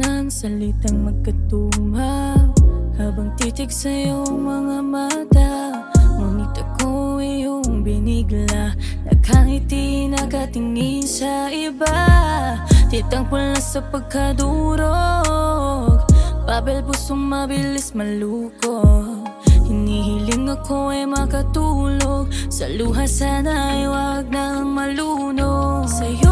ng salitang magkatuma Habang titig sa'yo mga mata iyong binigla Nakangiti nakatingin sa iba Titang pula sa pagkadurog. Babel pusong mabilis malukog Hinihiling ako ay makatulog. Sa luha sana'y wag nang malunod. Sa'yo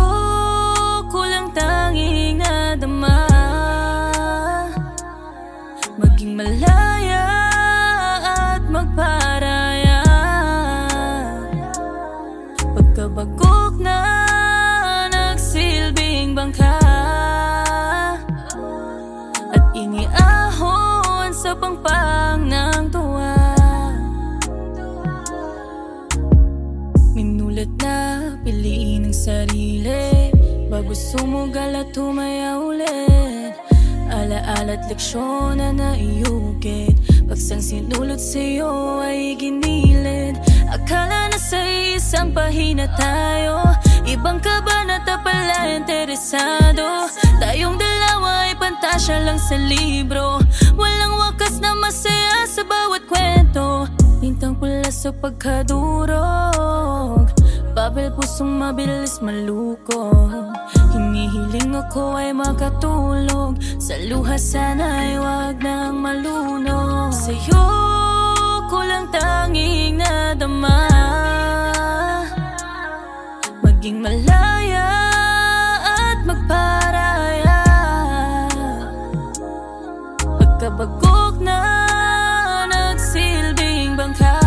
Pagkabagok na nagsilbing bangka At iniahon sa pangpang ng tuwa. Minulat na piliin ang sarili Bago sumugal at tumaya ulit. Alaala't leksyon na naiukit Pagsang sinulot sa'yo ay ginilid. Akala isang pahina tayo. Ibang kabanata pala interesado. Tayong dalawa ay pantasya lang sa libro. Walang wakas na masaya sa bawat kwento. Bintang pula sa pagkadurog. Babel pusong mabilis malukog Hinihiling ako ay makatulog. Sa luha sana'y wag nang malunod. Sa'yo ko lang tanging malaya at magparaya. Pagkabagok na nagsilbing bangka